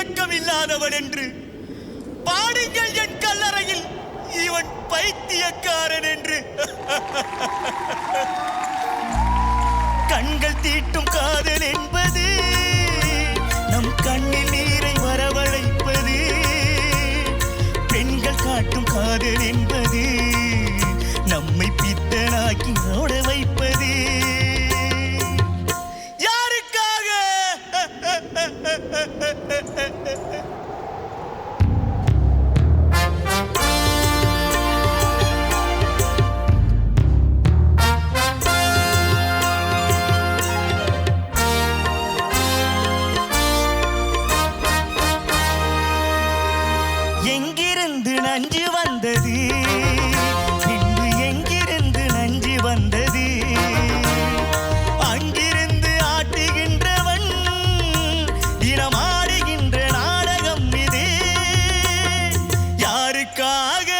இரக்கம் இல்லாதவன் என்று பாடுங்கள் என் கல்லறையில் இவன் பைத்தியக்காரன் என்று கண்கள் தீட்டும் காதல் என்பது நம் கண்ணில் நீரை வரவழைப்பது பெண்கள் காட்டும் காதல் என்பது நம்மை பித்தனாக்கி ஓட வைப்பது. யாருக்காக? எங்கிருந்து நஞ்சு வந்தது. பின்பு எங்கிருந்து நஞ்சு வந்தது. அங்கிருந்து ஆட்டுகின்றவன் இனமாடுகின்ற நாடகம் இது. யாருக்காக